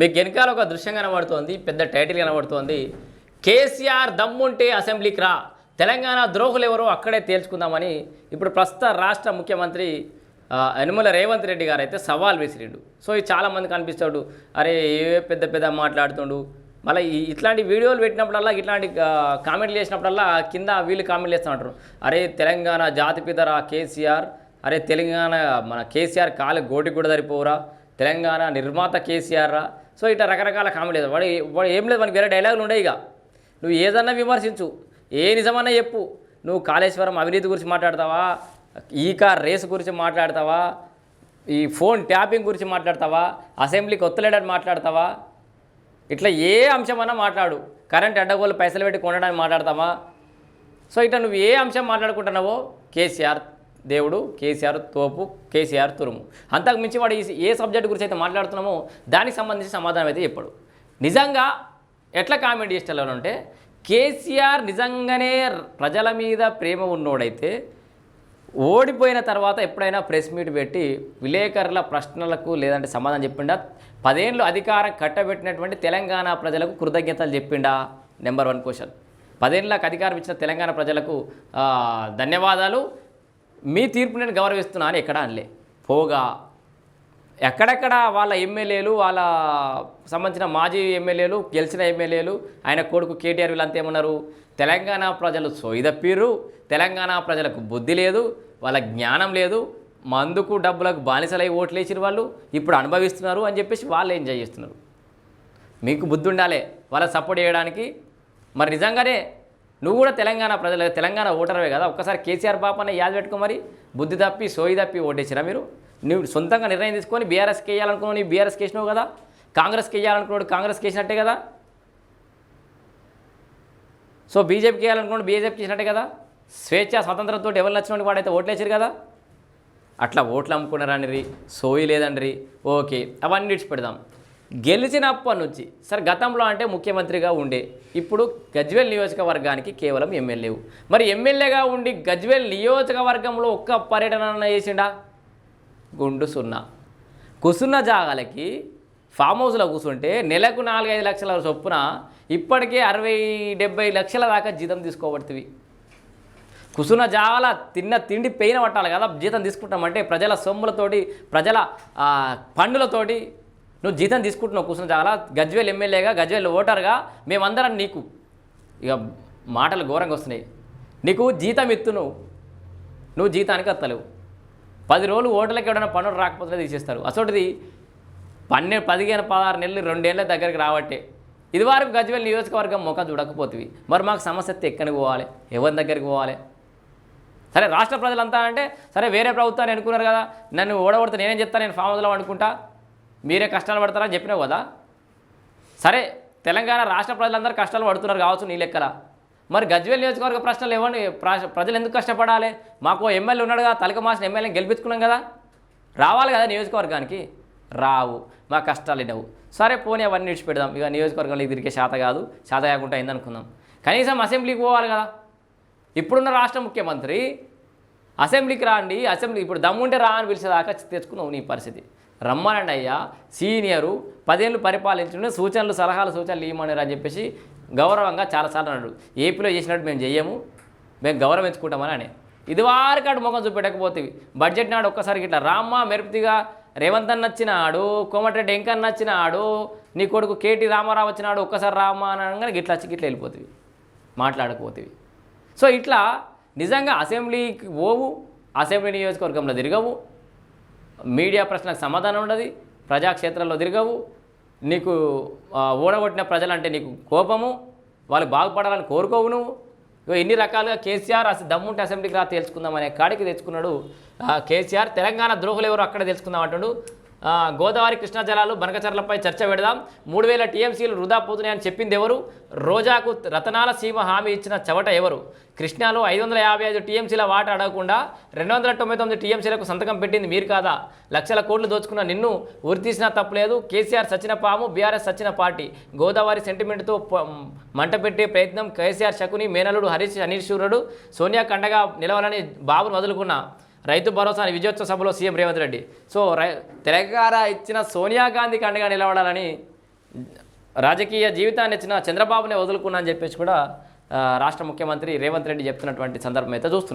మీకు వెనకాల ఒక దృశ్యం కనబడుతోంది పెద్ద టైటిల్ కనబడుతోంది. కేసీఆర్ దమ్ముంటే అసెంబ్లీకి రా. తెలంగాణ ద్రోహులు ఎవరో అక్కడే తేల్చుకుందామని ఇప్పుడు ప్రస్తుత రాష్ట్ర ముఖ్యమంత్రి యనుమల రేవంత్ రెడ్డి గారు అయితే సవాల్ వేసిరిండు. సో ఇది చాలామంది కనిపిస్తాడు అరే ఏ పెద్ద పెద్ద మాట్లాడుతుండు. మళ్ళీ ఇట్లాంటి వీడియోలు పెట్టినప్పుడల్లా ఇట్లాంటి కామెంట్లు చేసినప్పుడల్లా కింద వీళ్ళు కామెంట్లు చేస్తూ ఉంటారు. అరే తెలంగాణ జాతిపితరా కేసీఆర్? అరే తెలంగాణ మన కేసీఆర్ కాలు గోటి కూడా సరిపోరా తెలంగాణ నిర్మాత కేసీఆర్ రా సో ఇట్లా రకరకాల కామెడీ లేదు. వాడు వాడు ఏం లేదు మనకి వేరే డైలాగులు ఉండే ఇక. నువ్వు ఏదన్నా విమర్శించు. ఏ నిజమన్నా చెప్పు. నువ్వు కాళేశ్వరం అవినీతి గురించి మాట్లాడతావా? ఈ కార్ రేసు గురించి మాట్లాడతావా? ఈ ఫోన్ ట్యాపింగ్ గురించి మాట్లాడతావా? అసెంబ్లీకి ఒత్తలేడని మాట్లాడతావా? ఇట్లా ఏ అంశమన్నా మాట్లాడు. కరెంట్ అడ్డగోలు పైసలు పెట్టి కొనడానికి మాట్లాడతావా సో ఇట్లా నువ్వు ఏ అంశం మాట్లాడుకుంటున్నావో కేసీఆర్ దేవుడు కేసీఆర్ తోపు కేసీఆర్ తురుము. అంతకు మించి వాడు ఈ- ఏ సబ్జెక్ట్ గురించి అయితే మాట్లాడుతున్నామో దానికి సంబంధించి సమాధానం అయితే చెప్పాడు. నిజంగా ఎట్లా కామెంట్ చేస్తారు అంటే కేసీఆర్ నిజంగానే ప్రజల మీద ప్రేమ ఉన్నోడైతే ఓడిపోయిన తర్వాత ఎప్పుడైనా ప్రెస్ మీట్ పెట్టి విలేకరుల ప్రశ్నలకు లేదంటే సమాధానం చెప్పిండా? పదేళ్ళు అధికారం కట్టబెట్టినటువంటి తెలంగాణ ప్రజలకు కృతజ్ఞతలు చెప్పిండా? Number one question. పదేళ్ళకు అధికారం ఇచ్చిన తెలంగాణ ప్రజలకు ధన్యవాదాలు. మీ తీర్పు నేను గౌరవిస్తున్నా అని ఎక్కడ అనలే. పోగా ఎక్కడెక్కడ వాళ్ళ ఎమ్మెల్యేలు వాళ్ళ సంబంధించిన మాజీ ఎమ్మెల్యేలు గెలిచిన ఎమ్మెల్యేలు ఆయన కొడుకు కేటీఆర్ వీళ్ళంతా ఏమన్నారు? తెలంగాణ ప్రజలు సోయిదప్పిర్రు తెలంగాణ ప్రజలకు బుద్ధి లేదు వాళ్ళ జ్ఞానం లేదు మందుకు డబ్బులకు బానిసలై ఓట్లేసిన వాళ్ళు ఇప్పుడు అనుభవిస్తున్నారు అని చెప్పేసి వాళ్ళు ఎంజాయ్ చేస్తున్నారు. మీకు బుద్ధి ఉండాలి వాళ్ళ సపోర్ట్ చేయడానికి. మరి నిజంగానే నువ్వు కూడా తెలంగాణ ప్రజలు తెలంగాణ ఓటర్వే కదా? ఒక్కసారి కేసీఆర్ బాపన్న యాద పెట్టుకో మరి. బుద్ధి తప్పి సోయి తప్పి ఓటేసిరా మీరు? నువ్వు సొంతంగా నిర్ణయం తీసుకొని బీఆర్ఎస్కి వేయాలనుకున్నావు నీ బీఆర్ఎస్కి వేసినావు కదా? కాంగ్రెస్కి వేయాలనుకున్నాడు కాంగ్రెస్కి వేసినట్టే కదా? సో బీజేపీకి వేయాలనుకున్నాడు బీజేపీకి వేసినట్టే కదా? స్వేచ్ఛ స్వతంత్రంతో ఎవరు నచ్చినట్టు వాడైతే ఓట్లేసారు కదా? అట్లా ఓట్లు అమ్ముకున్నారని సోయి లేదండ్రి ఓకే అవన్నీ విడిచిపెడదాం గెలిచినప్పటి నుంచి సార్ గతంలో అంటే ముఖ్యమంత్రిగా ఉండే ఇప్పుడు గజ్వేల్ నియోజకవర్గానికి కేవలం ఎమ్మెల్యేవు మరి ఎమ్మెల్యేగా ఉండి గజ్వేల్ నియోజకవర్గంలో ఒక్క పర్యటన చేసిండా? గుండు సున్నా. కుసున్న జాగాలకి ఫామ్ హౌస్లో కూర్చుంటే నెలకు నాలుగైదు లక్షల చొప్పున ఇప్పటికే అరవై డెబ్బై లక్షల దాకా జీతం తీసుకోబడుతుంది. కుసున జాల తిన్న తిండి పెయిన పట్టాలి కదా జీతం తీసుకుంటామంటే ప్రజల సొమ్ములతోటి ప్రజల పండులతోటి పన్నులతోటి నువ్వు జీతం తీసుకుంటున్నావు కూర్చున్న చాలా గజ్వేల్ ఎమ్మెల్యేగా గజ్వేల్ ఓటర్గా మేమందరం నీకు ఇక మాటలు ఘోరంగా వస్తున్నాయి. నీకు జీతం ఇత్తు నువ్వు నువ్వు జీతానికి వస్తలేవు పది రోజులు ఓటర్లకు ఎవడైనా పనులు రాకపోతే తీసేస్తారు. అసోటిది పన్నెండు పదిహేను పదహారు నెలలు రెండేళ్ళ దగ్గరికి రావట్టే ఇది వరకు గజ్వేల్ నియోజకవర్గం ముఖం చూడకపోతుంది మరి మాకు సమస్య ఎక్కడికి పోవాలి? ఎవరి దగ్గరికి పోవాలి? సరే రాష్ట్ర ప్రజలంతా అంటే సరే వేరే ప్రభుత్వాన్ని అనుకున్నారు కదా. నన్ను ఓడగొడితే నేనేం చెప్తాను నేను ఫామ్ వదలం అనుకుంటా మీరే కష్టాలు పడతారని చెప్పినావు కదా? సరే తెలంగాణ రాష్ట్ర ప్రజలందరూ కష్టాలు పడుతున్నారు కావచ్చు నీ లెక్కల. మరి గజ్వేల్ నియోజకవర్గ ప్రశ్నలు ఇవ్వండి ప్రజలు ఎందుకు కష్టపడాలి? మాకు ఎమ్మెల్యే ఉన్నాడు కదా తలక మాసిన ఎమ్మెల్యేని గెలిపించుకున్నాం కదా. రావాలి కదా నియోజకవర్గానికి? రావు మా కష్టాలు ఇవ్వవు సరే పోనీ అవన్నీ విడిచిపెడదాం. ఇక నియోజకవర్గంలో తిరిగే శాత కాదు శాత కాకుండా అయిందనుకుందాం. కనీసం అసెంబ్లీకి పోవాలి కదా. ఇప్పుడున్న రాష్ట్ర ముఖ్యమంత్రి అసెంబ్లీకి రాండి అసెంబ్లీ ఇప్పుడు దమ్ముంటే రా అని పిలిచేదాకా తెచ్చుకున్నావు నీ పరిస్థితి. రమ్మనండి అయ్యా సీనియరు పదేళ్ళు పరిపాలించిన సూచనలు సలహాలు సూచనలు ఇవ్వమని అని చెప్పేసి గౌరవంగా చాలాసార్లు అన్నాడు. ఏపీలో చేసినట్టు మేము చెయ్యము మేము గౌరవించుకుంటామని అని. ఇది వారికాడు ముఖం చూపెట్టకపోతే బడ్జెట్ నాడు ఒక్కసారి ఇట్లా రామ్మ మెరుపుతిగా రేవంత్ అన్న వచ్చినాడు కోమటిరెడ్డి వెంకన్న వచ్చినాడు నీ కొడుకు కేటీ రామారావు వచ్చినాడు ఒక్కసారి రామ్మ అని అనగానే గిట్లా వచ్చి గిట్లా వెళ్ళిపోతుంది మాట్లాడకపోతుంది సో ఇట్లా నిజంగా అసెంబ్లీకి పోవు అసెంబ్లీ నియోజకవర్గంలో తిరగవు మీడియా ప్రశ్నలకు సమాధానం ఉండదు ప్రజాక్షేత్రంలో తిరగవు. నీకు ఓడగొట్టిన ప్రజలంటే నీకు కోపము వాళ్ళు బాగుపడాలని కోరుకోవు నువ్వు. ఇగో రకాలుగా కేసీఆర్ అసలు దమ్ముంటే అసెంబ్లీకి రా తెలుసుకుందాం అనే కాడికి తెచ్చుకున్నాడు. కేసీఆర్. తెలంగాణ ద్రోహులు ఎవరు అక్కడ తెలుసుకుందాం అంటాడు. గోదావరి కృష్ణా జలాలు బనకచర్లపై చర్చ పెడదాం. మూడు వేల టీఎంసీలు వృధా పోతున్నాయని చెప్పింది ఎవరు? రోజాకు రతనాల సీమ హామీ ఇచ్చిన చవట ఎవరు? కృష్ణాలో ఐదు వందల యాభై ఐదు టీఎంసీల వాట అడగకుండా రెండు వందల తొంభై తొమ్మిది టీఎంసీలకు సంతకం పెట్టింది మీరు కాదా? లక్షల కోట్లు దోచుకున్న నిన్ను ఉరి తీసినా తప్పలేదు. కేసీఆర్ సచిన పాము బీఆర్ఎస్ సచిన పార్టీ. గోదావరి సెంటిమెంట్తో మంట పెట్టే ప్రయత్నం కేసీఆర్ శకుని మేనలుడు హరీష్ అనీశ్వరుడు సోనియా కండగా నిలవాలని బాబును వదులుకున్న. రైతు భరోసా విజయోత్సవ సభలో సీఎం రేవంత్ రెడ్డి. సో రై తెలంగాణ ఇచ్చిన సోనియా గాంధీకి అండగా నిలబడాలని రాజకీయ జీవితాన్ని ఇచ్చిన చంద్రబాబునే వదులుకున్నా అని చెప్పేసి కూడా రాష్ట్ర ముఖ్యమంత్రి రేవంత్ రెడ్డి చెప్తున్నటువంటి సందర్భం అయితే చూస్తున్నాం.